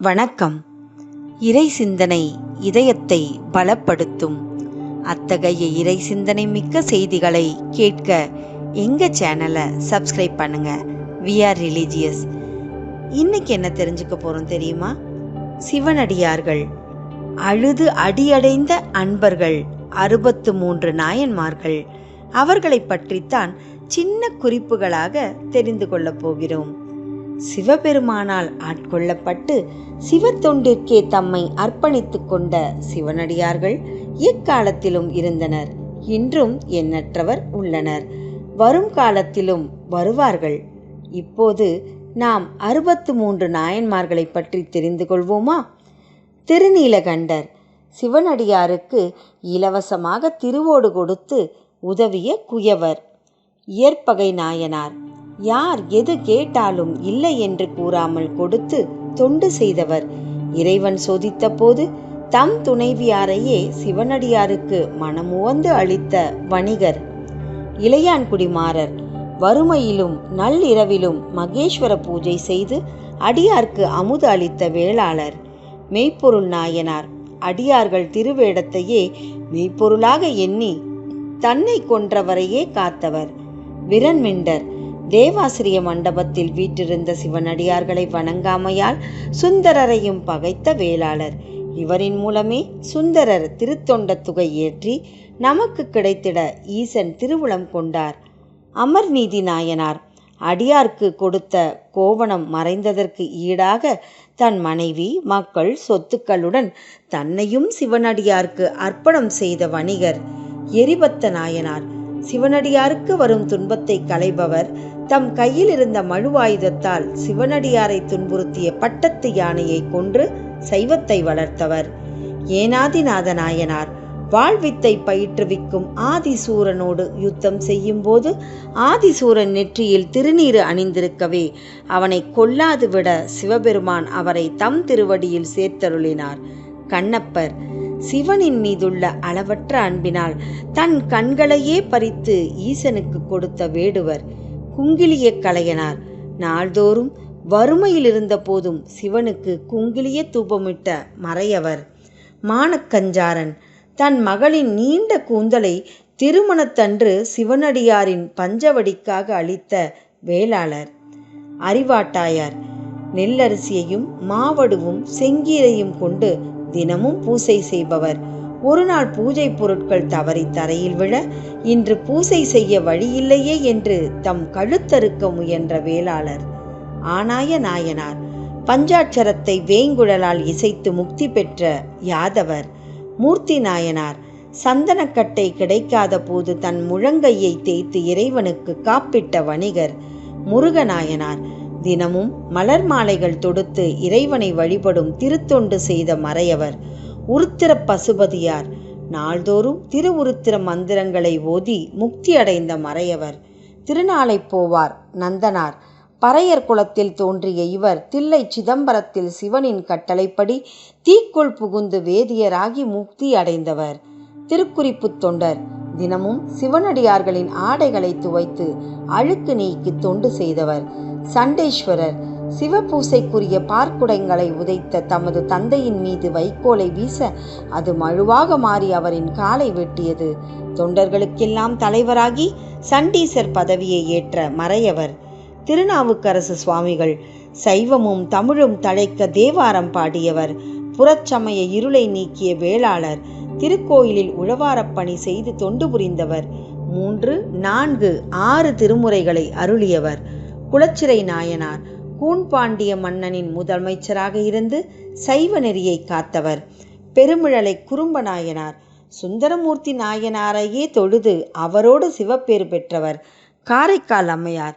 வணக்கம். இறை சிந்தனை இதயத்தை பலப்படுத்தும். அத்தகைய இறை சிந்தனை மிக்க செய்திகளை கேட்க எங்க சேனலை சப்ஸ்கிரைப் பண்ணுங்க. வி ஆர் ரிலீஜியஸ் இன்னைக்கு என்ன தெரிஞ்சுக்க போறோம் தெரியுமா? சிவனடியார்கள் அழுது அடியடைந்த அன்பர்கள் அறுபத்து மூன்று நாயன்மார்கள் அவர்களை பற்றித்தான் சின்ன குறிப்புகளாக தெரிந்து கொள்ளப் போகிறோம். சிவபெருமானால் ஆட்கொள்ளப்பட்டு சிவத்தொண்டிற்கே தம்மை அர்ப்பணித்து கொண்ட சிவனடியார்கள் எக்காலத்திலும் இருந்தனர். இன்றும் எண்ணற்றவர் உள்ளனர். வரும் காலத்திலும் வருவார்கள். இப்போது நாம் அறுபத்து மூன்று நாயன்மார்களை பற்றி தெரிந்து கொள்வோமா? திருநீலகண்டர் சிவனடியாருக்கு இலவசமாக திருவோடு கொடுத்து உதவிய குயவர் இயற்பகை நாயனார். யார் எது கேட்டாலும் இல்லை என்று கூறாமல் கொடுத்து தொண்டு செய்தவர். இறைவன் சோதித்த போது தம் துணைவியாரையே சிவனடியாருக்கு மனமுவந்து அளித்த வணிகர். இளையான்குடிமாறர் வறுமையிலும் நள்ளிரவிலும் மகேஸ்வர பூஜை செய்து அடியார்க்கு அமுது அளித்த வேளாளர் மெய்ப்பொருள் நாயனார். அடியார்கள் திருவேடத்தையே மெய்ப்பொருளாக எண்ணி தன்னை கொன்றவரையே காத்தவர். விரண்மிண்டர் தேவாசிரிய மண்டபத்தில் வீற்றிருந்த சிவனடியார்களை வணங்காமையால் சுந்தரரையும் பகைத்த வேளாளர். இவரின் மூலமே சுந்தரர் திருத்தொண்ட துகை ஏற்றி நமக்கு கிடைத்திட ஈசன் திருவுளம் கொண்டார். அமர்நீதி நாயனார் அடியார்க்கு கொடுத்த கோவணம் மறைந்ததற்கு ஈடாக தன் மனைவி மக்கள் சொத்துக்களுடன் தன்னையும் சிவனடியார்க்கு அர்ப்பணம் செய்த வணிகர் எரிபத்த நாயனார். சிவனடியாருக்கு வரும் துன்பத்தை களைபவர் தம் கையில் இருந்த மழுவாயுதத்தால் சிவனடியாரை துன்புறுத்திய பட்டத்து யானையை கொன்று சைவத்தை வளர்த்தவர். ஏனாதிநாத நாயனார் வாழ்வித்தை பயிற்றுவிக்கும் ஆதிசூரனோடு யுத்தம் செய்யும் போது ஆதிசூரன் நெற்றியில் திருநீறு அணிந்திருக்கவே அவனை கொல்லாது விட சிவபெருமான் அவரை தம் திருவடியில் சேர்த்தருளினார். கண்ணப்பர் சிவனின் மீதுள்ள அளவற்ற அன்பினால் தன் கண்களையே பறித்து ஈசனுக்கு கொடுத்த வேடுவர். குங்கிலிய கலையனார் நாள்தோறும் வறுமையில் இருந்த போதும் சிவனுக்கு குங்கிலிய தூபமிட்ட மறையவர். மானக்கஞ்சாரன் தன் மகளின் நீண்ட கூந்தலை திருமணத்தன்று சிவனடியாரின் பஞ்சவடிக்காக அளித்த வேளாளர். அறிவாட்டாயார் நெல்லரிசியையும் மாவடுவும் செங்கீரையும் கொண்டு தினமும் பூசை செய்பவர். ஒரு நாள் பூஜை பொருட்கள் தவறி தரையில் விழ இன்று பூசை செய்ய வழியில்லையே என்று தம் கழுத்தறுக்க முயன்ற வேளாளர். ஆனாய நாயனார் பஞ்சாட்சரத்தை வேங்குழலால் இசைத்து முக்தி பெற்ற யாதவர் மூர்த்தி நாயனார் சந்தனக்கட்டை கிடைக்காத போது தன் முழங்கையை தேய்த்து இறைவனுக்கு காப்பிட்ட வணிகர் முருகநாயனார் தினமும் மலர் மாலைகள் தொடுத்து இறைவனை வழிபடும் திருத்தொண்டு செய்த மறையவர் உருத்திர பசுபதியார். நாள்தோறும் திருவுருத்திர மந்திரங்களை ஓதி முக்தி அடைந்த மறையவர். திருநாளை போவார் நந்தனார். பறையர் குளத்தில் தோன்றிய இவர் தில்லை சிதம்பரத்தில் சிவனின் கட்டளைப்படி தீக்குள் புகுந்து வேதியராகி முக்தி அடைந்தவர் திருக்குறிப்பு தொண்டர். தினமும் சிவனடியார்களின் ஆடைகளை துவைத்து அழுக்கு நீக்கி தொண்டு செய்தவர். சண்டேஸ்வரர். சிவபூசைக்குரிய பார்க்குடைங்களை உதைத்த தமது தந்தையின் மீது வைக்கோலை வீச அது மழுவாக மாறி அவரின் காலை வெட்டியது. தொண்டர்களுக்கெல்லாம் தலைவராகி சண்டீசர் பதவியை ஏற்ற மறையவர். திருநாவுக்கரசு சுவாமிகள் சைவமும் தமிழும் தழைக்க தேவாரம் பாடியவர். புறச்சமய இருளை நீக்கிய வேளாளர். திருக்கோயிலில் உழவாரப் பணி செய்து தொண்டு புரிந்தவர். மூன்று நான்கு ஆறு திருமுறைகளை அருளியவர். குளச்சிறை நாயனார். கூண்பாண்டிய மன்னனின் முதலமைச்சராக இருந்து சைவ நெறியை காத்தவர். பெருமிழலை குறும்ப நாயனார் சுந்தரமூர்த்தி நாயனாரையே தொழுது அவரோடு சிவப்பேறு பெற்றவர். காரைக்கால் அம்மையார்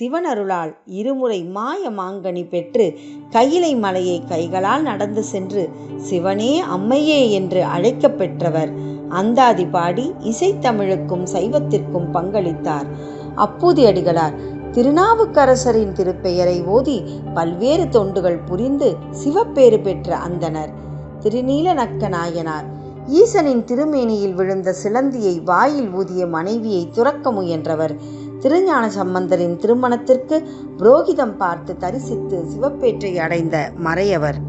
சிவனருளால் இருமுறை மாய மாங்கனி பெற்று கையிலை மலையை கைகளால் நடந்து சென்று சிவனே அம்மையே என்று அழைக்கப் பெற்றவர். அந்தாதி பாடி இசைத்தமிழுக்கும் சைவத்திற்கும் பங்களித்தார். அப்பூதி அடிகளார் திருநாவுக்கரசரின் திருப்பெயரை ஓதி பல்வேறு தொண்டுகள் புரிந்து சிவப்பேறு பெற்ற அந்தனர். திருநீலநக்க நாயனார் ஈசனின் திருமேனியில் விழுந்த சிலந்தியை வாயில் ஊதிய மனைவியை துறக்க முயன்றவர். திருஞான சம்பந்தரின் திருமணத்திற்கு புரோகிதம் பார்த்து தரிசித்து சிவப்பேற்றை அடைந்த மறையவர்.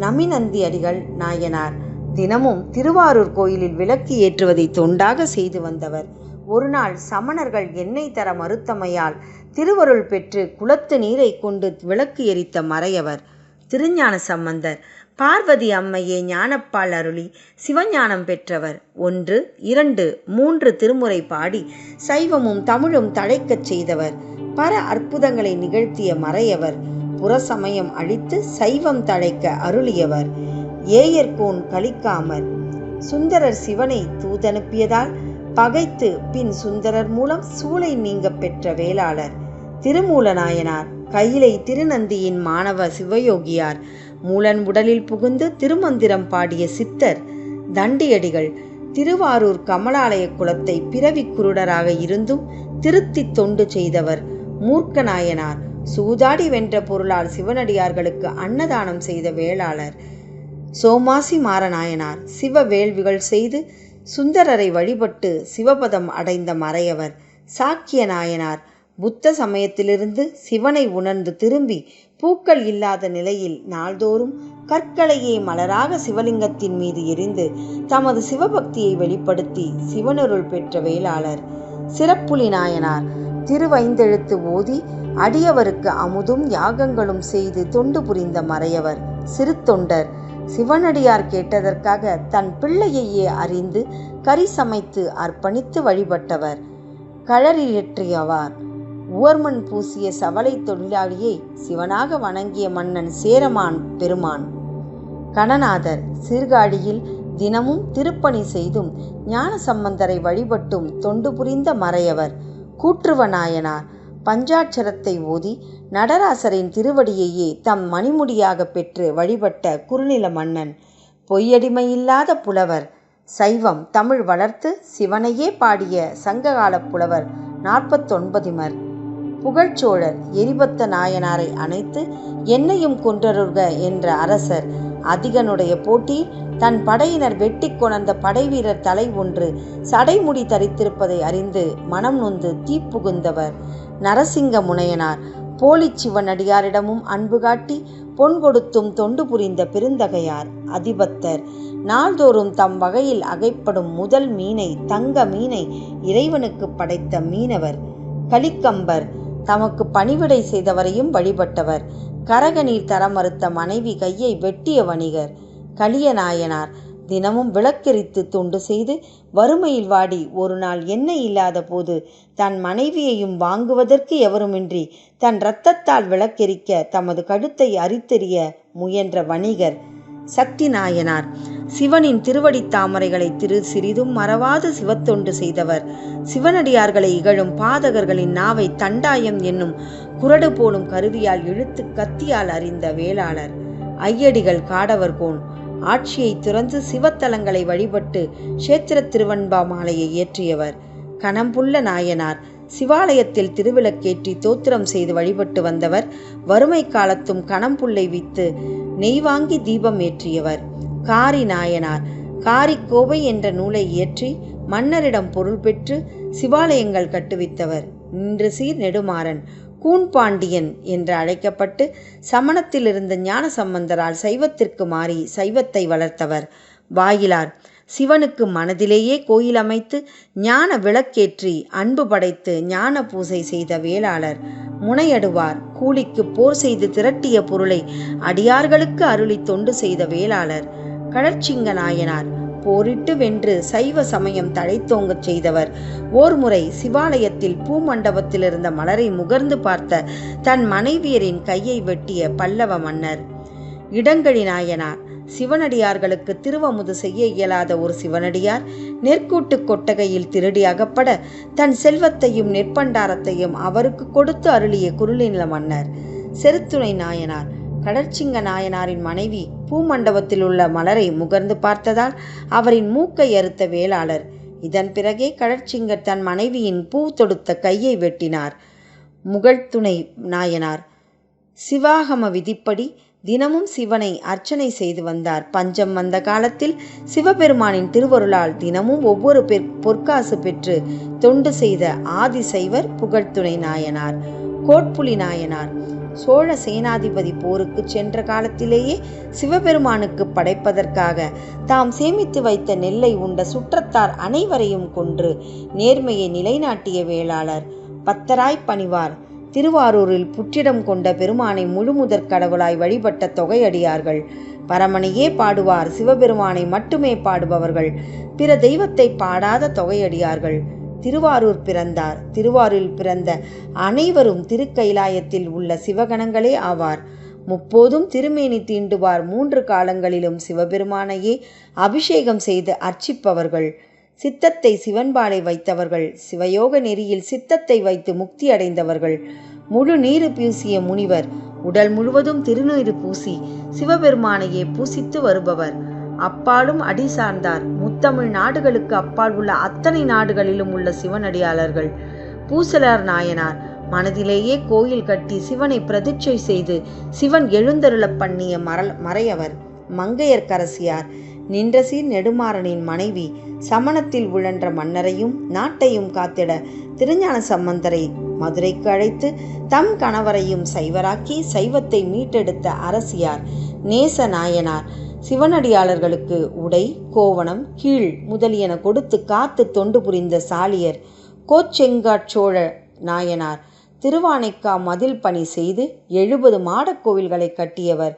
நமிநந்தி அடிகள் நாயனார். தினமும் திருவாரூர் கோயிலில் விளக்கு ஏற்றுவதை தொண்டாக செய்து வந்தவர். ஒருநாள் சமணர்கள் எண்ணெய் தர மறுத்தமையால் திருவருள் பெற்று குளத்து நீரை கொண்டு விளக்கு எரித்த மறையவர். திருஞான சம்பந்தர். பார்வதி அம்மையே ஞானப்பால் அருளி சிவஞானம் பெற்றவர். ஒன்று இரண்டு மூன்று திருமுறை பாடி சைவமும் தமிழும் தழைக்கச் செய்தவர். பல அற்புதங்களை நிகழ்த்திய மறையவர். புறசமயம் அழித்து சைவம் தழைக்க அருளியவர். ஏயர்கோன் கலிக்காமர் சுந்தரர் சிவனை தூதனுப்பியதால் பகைத்து பின் சுந்தரர் மூலம் சூளை நீங்க பெற்ற வேளாளர். திருமூல நாயனார் கையிலை திருநந்தியின் மாணவ சிவயோகியார் மூலன் உடலில் புகுந்து திருமந்திரம் பாடிய சித்தர் தண்டியடிகள் திருவாரூர் கமலாலய குலத்தை பிறவி குருடராக இருந்தும் திருத்தி தொண்டு செய்தவர் மூர்க்கநாயனார். சூதாடி வென்ற பொருளால் சிவனடியார்களுக்கு அன்னதானம் செய்த வேளாளர் சோமாசி மாரநாயனார் சிவ வேள்விகள் செய்து சுந்தரரை வழிபட்டு சிவபதம் அடைந்த மறையவர் சாக்கிய நாயனார் புத்த சமயத்திலிருந்து சிவனை உணர்ந்து திரும்பி பூக்கள் இல்லாத நிலையில் நாள்தோறும் கற்களையே மலராக சிவலிங்கத்தின் மீது எரிந்து தமது சிவபக்தியை வெளிப்படுத்தி சிவனருள் பெற்ற வேளாளர் சிறப்புலி நாயனார். திருவைந்தெழுத்து ஓதி அடியவருக்கு அமுதும் யாகங்களும் செய்து தொண்டு புரிந்த மறையவர் சிறு தொண்டர் சிவனடியார் கேட்டதற்காக தன் பிள்ளையையே அறிந்து கறி சமைத்து அர்ப்பணித்து வழிபட்டவர். களறியற்றியவார் உவர்மண் பூசிய சவலை தொழிலாளியை சிவனாக வணங்கிய மன்னன் சேரமான் பெருமான். கணநாதர் சீர்காழியில் தினமும் திருப்பணி செய்தும் ஞான சம்பந்தரை வழிபட்டும் தொண்டு புரிந்த மறையவர். கூற்றுவ நாயனார் பஞ்சாட்சரத்தை ஓதி நடராசரின் திருவடியையே தம் மணிமுடியாக பெற்று வழிபட்ட குறுநில மன்னன் பொய்யடிமையில்லாத புலவர். சைவம் தமிழ் வளர்த்து சிவனையே பாடிய சங்ககால புலவர் நாற்பத்தொன்பதிமர். புகழ்ச்சோழர் எரிபத்த நாயனாரை அணைத்து என்னையும் கொன்றருக என்ற அரசர். அதிகனுடைய போட்டி தன் படையினர் வெட்டி கொணர்ந்த படைவீரர் தலை ஒன்று சடைமுடி தரித்திருப்பதை அறிந்து மனம் நொந்து தீப்புகுந்தவர். நரசிங்க முனையனார் போலி சிவனடியாரிடமும் அன்பு காட்டி பொன் கொடுத்தும் தொண்டு புரிந்த பெருந்தகையார் அதிபத்தர். நாள்தோறும் தம் வகையில் அகைப்படும் முதல் மீனை தங்க மீனை இறைவனுக்கு படைத்த மீனவர். கலிக்கம்பர் தமக்கு பணிவிடை செய்தவரையும் வழிபட்டவர். கரகநீர் தர மறுத்த மனைவி கையை வெட்டிய வணிகர். கலியநாயனார் தினமும் விளக்கெரித்து தொண்டு செய்து வறுமையில் வாடி ஒரு நாள் எண்ணெய் இல்லாத போது தன் மனைவியையும் வாங்குவதற்கு எவருமின்றி தன் இரத்தத்தால் விளக்கெரிக்க தமது கழுத்தை அரித்தெறிய முயன்ற வணிகர் சக்தி நாயனார். சிவனின் திருவடி தாமரைகளை திரு சிறிதும் மறவாது சிவத்தொண்டு செய்தவர். சிவனடியார்களை இகழும் பாதகர்களின் நாவை தண்டாயம் என்னும் குரடு போலும் கருவியால் இழுத்து கத்தியால் அறிந்த வேளாளர். ஐயடிகள் காடவர்கோன் ஆட்சியை துறந்து சிவத்தலங்களை வழிபட்டு க்ஷேத்திர திருவன்பா மாலையை ஏற்றியவர். கணம்புள்ள நாயனார் சிவாலயத்தில் திருவிளக்கேற்றி தோத்திரம் செய்து வழிபட்டு வந்தவர். வறுமை காலத்தும் கணம்புள்ளை வித்து நெய் வாங்கி தீபம் ஏற்றியவர். காரி நாயனார் காரி கோவை என்ற நூலை இயற்றி மன்னரிடம் பொருள் பெற்று சிவாலயங்கள் கட்டுவித்தவர். நின்று சீர் நெடுமாறன் கூண்பாண்டியன் என்று அழைக்கப்பட்டு சமணத்தில் இருந்த ஞான சம்பந்தரால் சைவத்திற்கு மாறி சைவத்தை வளர்த்தவர். வாயிலார் சிவனுக்கு மனதிலேயே கோயில் அமைத்து ஞான விளக்கேற்றி அன்பு படைத்து ஞான பூசை செய்த வேளாளர் முனையடுவார் கூலிக்கு போர் செய்து திரட்டிய பொருளை அடியார்களுக்கு அருளி தொண்டு செய்த வேளாளர் கடற்சிங்க நாயனார் போரிட்டு வென்று சைவ சமயம் தழைத்தோங்கச் செய்தவர். ஓர் முறை சிவாலயத்தில் பூமண்டபத்தில் இருந்த மலரை முகர்ந்து பார்த்த தன் மனைவியரின் கையை வெட்டிய பல்லவ மன்னர். இடங்கழி நாயனார் சிவனடியார்களுக்கு திருவமுது செய்ய இயலாத ஒரு சிவனடியார் நெற்கூட்டு கொட்டகையில் திருடி அகப்பட தன் செல்வத்தையும் நெற்பண்டாரத்தையும் அவருக்கு கொடுத்து அருளிய குருளிநில மன்னர். செருத்துணை நாயனார் கடற்சிங்க நாயனாரின் மனைவி பூமண்டபத்தில் உள்ள மலரை முகர்ந்து பார்த்ததால் அவரின் மூக்கை அறுத்த வேளாளர். இதன் பிறகே கடற்சிங்கர் தன் மனைவியின் பூ தொடுத்த கையை வெட்டினார். முகழ்துணை நாயனார். சிவாகம விதிப்படி தினமும் சிவனை அர்ச்சனை செய்து வந்தார். பஞ்சம் வந்த காலத்தில் சிவபெருமானின் திருவருளால் தினமும் ஒவ்வொரு பொற்காசு பெற்று தொண்டு செய்த ஆதிசைவர் புகழ்துணை நாயனார். கோட்புலி நாயனார். சோழ சேனாதிபதி போருக்கு சென்ற காலத்திலேயே சிவபெருமானுக்கு படைப்பதற்காக தாம் சேமித்து வைத்த நெல்லை உண்ட சுற்றத்தார் அனைவரையும் கொன்று நேர்மையை நிலைநாட்டிய வேளாளர் பத்தராய் பணிவார். திருவாரூரில் புற்றிடம் கொண்ட பெருமானை முழுமுதற் கடவுளாய் வழிபட்ட தொகையடியார்கள். பரமனையே பாடுவார் சிவபெருமானை மட்டுமே பாடுபவர்கள். பிற தெய்வத்தை பாடாத தொகையடியார்கள். திருவாரூர் பிறந்தார். திருவாரூரில் பிறந்த அனைவரும் திருக்கைலாயத்தில் உள்ள சிவகணங்களே ஆவார். முப்போதும் திருமேனி தீண்டுவார். மூன்று காலங்களிலும் சிவபெருமானையே அபிஷேகம் செய்து அர்ச்சிப்பவர்கள். சித்தத்தை சிவன்பாலை வைத்தவர்கள். சிவயோக நெறியில் சித்தத்தை வைத்து முக்தி அடைந்தவர்கள். முழு நீரு பூசிய முனிவர். உடல் முழுவதும் திருநீறு பூசி சிவபெருமானையே பூசித்து வருபவர். அப்பாலும் அடி சார்ந்தார். முத்தமிழ் நாடுகளுக்கு அப்பால் உள்ள அத்தனை நாடுகளிலும் உள்ள சிவனடியாளர்கள். பூசலார் நாயனார் மனதிலேயே கோயில் கட்டி சிவனை பிரதிட்சை செய்து சிவன் எழுந்தருளப் பண்ணிய மரல் மறையவர் மங்கையர்க்கரசியார் நின்றசீர் நெடுமாறனின் மனைவி சமணத்தில் உழன்ற மன்னரையும் நாட்டையும் காத்திட திருஞான சம்பந்தரை மதுரைக்கு அழைத்து தம் கணவரையும் சைவராக்கி சைவத்தை மீட்டெடுத்த அரசியார். நேச நாயனார் சிவனடியாளர்களுக்கு உடை கோவணம் கீழ் முதலியன கொடுத்து காத்து தொண்டு புரிந்த சாலியர் கோச்செங்காட்சோழ நாயனார் திருவானைக்கா மதில் பணி செய்து எழுபது மாடக் கோவில்களை கட்டியவர்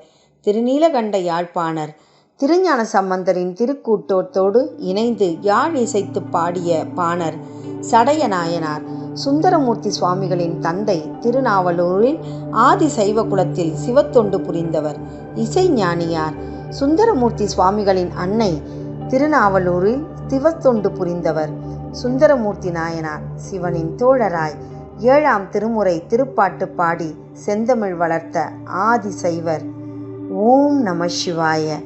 திருநீலகண்ட யாழ்ப்பாணர் திருஞான சம்பந்தரின் திருக்கூட்டத்தோடு இணைந்து யாழ் இசைத்து பாடிய பாணர் சடைய நாயனார் சுந்தரமூர்த்தி சுவாமிகளின் தந்தை திருநாவலூரில் ஆதி சைவ குலத்தில் சிவத்தொண்டு புரிந்தவர் இசை ஞானியார் சுந்தரமூர்த்தி சுவாமிகளின் அன்னை திருநாவலூரில் திவத்தொண்டு புரிந்தவர். சுந்தரமூர்த்தி நாயனார் சிவனின் தோழராய் ஏழாம் திருமுறை திருப்பாட்டு பாடி செந்தமிழ் வளர்த்த ஆதி சைவர். ஓம் நம சிவாய.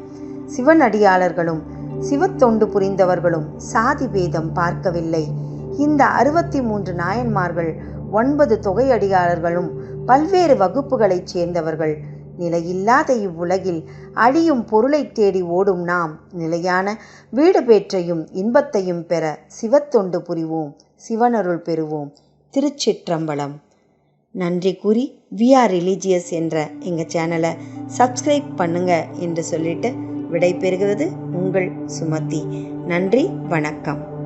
சிவனடியாளர்களும் சிவத்தொண்டு புரிந்தவர்களும் சாதி பேதம் பார்க்கவில்லை. இந்த அறுபத்தி மூன்று நாயன்மார்கள் ஒன்பது தொகையடியாளர்களும் பல்வேறு வகுப்புகளைச் சேர்ந்தவர்கள். நிலையில்லாத இவ்வுலகில் அழியும் பொருளை தேடி ஓடும் நாம். நிலையான வீடு பேற்றையும் இன்பத்தையும் பெற சிவத்தொண்டு புரிவோம். சிவனருள் பெறுவோம். திருச்சிற்றம்பலம். நன்றி கூறி வி ஆர் ரிலீஜியஸ் என்ற எங்கள் சேனலை சப்ஸ்கிரைப் பண்ணுங்க என்று சொல்லிட்டு விடை பெறுகிறது உங்கள் சுமதி. நன்றி வணக்கம்.